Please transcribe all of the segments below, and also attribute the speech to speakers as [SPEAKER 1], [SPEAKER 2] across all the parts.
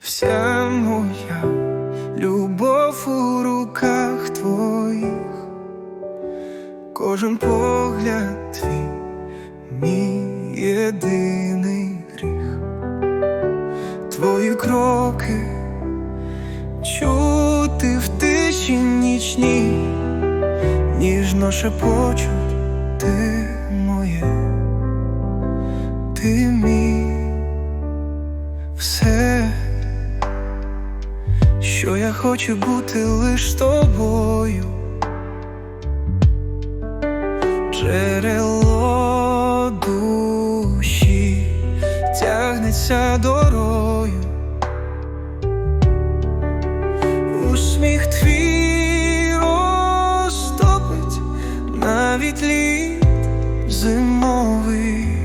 [SPEAKER 1] вся моя любов у руках твоїх, кожен погляд твій, мій єдиний гріх, твої кроки чути в тиші нічній, ніжно шепочуть ти моє, ти мій що я хочу бути лиш тобою, джерело душі тягнеться дорою, усміх твій розтопить навіть лід зимовий,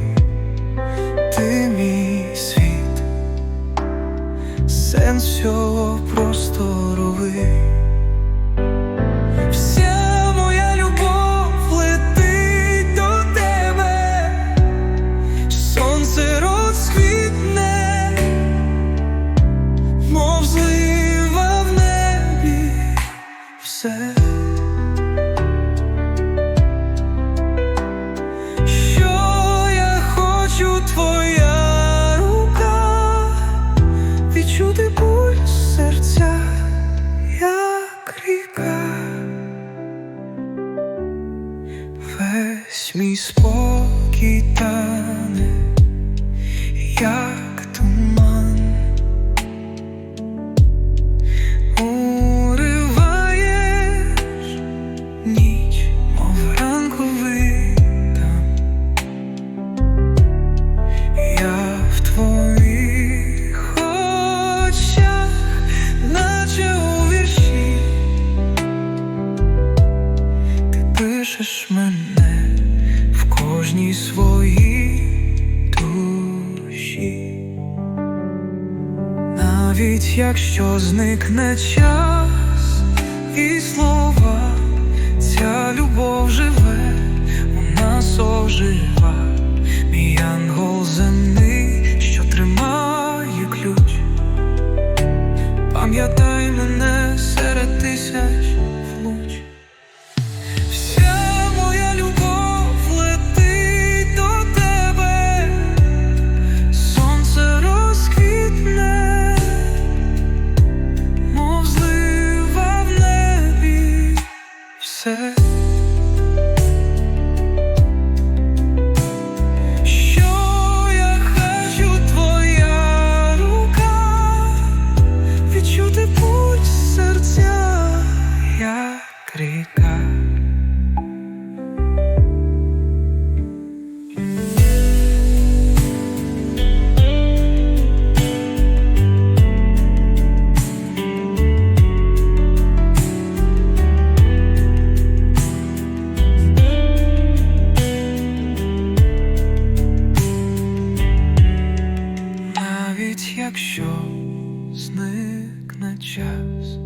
[SPEAKER 1] сенс всього просторовий. Вся весь мій спокій тане, як мене в кожній своїй душі, навіть якщо зникне час і слова, ця любов живе, у нас ожива. Зникне час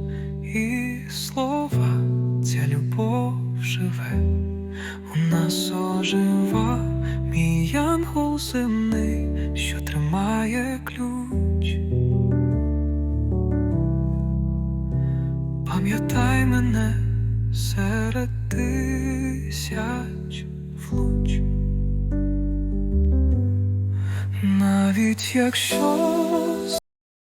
[SPEAKER 1] і слова, ця любов живе, у нас ожива мій янгол земний, що тримає ключ. Пам'ятай мене серед тисяч влуч. Навіть якщо